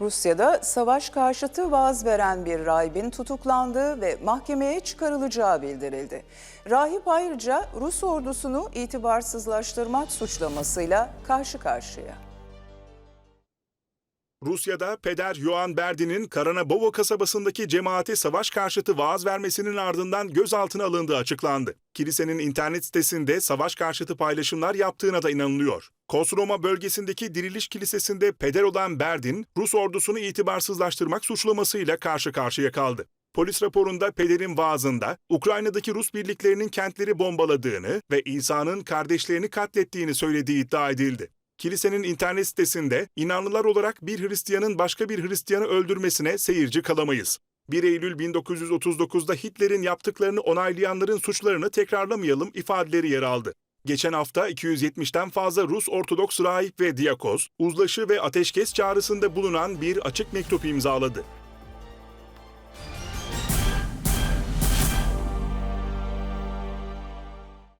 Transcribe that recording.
Rusya'da savaş karşıtı vaaz veren bir rahibin tutuklandığı ve mahkemeye çıkarılacağı bildirildi. Rahip ayrıca Rus ordusunu itibarsızlaştırmak suçlamasıyla karşı karşıya. Rusya'da peder Yoan Berdin'in Karanabovo kasabasındaki cemaate savaş karşıtı vaaz vermesinin ardından gözaltına alındığı açıklandı. Kilisenin internet sitesinde savaş karşıtı paylaşımlar yaptığına da inanılıyor. Kosroma bölgesindeki Diriliş Kilisesi'nde peder olan Berdin, Rus ordusunu itibarsızlaştırmak suçlamasıyla karşı karşıya kaldı. Polis raporunda pederin vaazında Ukrayna'daki Rus birliklerinin kentleri bombaladığını ve İsa'nın kardeşlerini katlettiğini söylediği iddia edildi. Kilisenin internet sitesinde inanlılar olarak bir Hristiyanın başka bir Hristiyanı öldürmesine seyirci kalamayız. 1 Eylül 1939'da Hitler'in yaptıklarını onaylayanların suçlarını tekrarlamayalım ifadeleri yer aldı. Geçen hafta 270'ten fazla Rus Ortodoks rahip ve diyakoz, uzlaşı ve ateşkes çağrısında bulunan bir açık mektup imzaladı.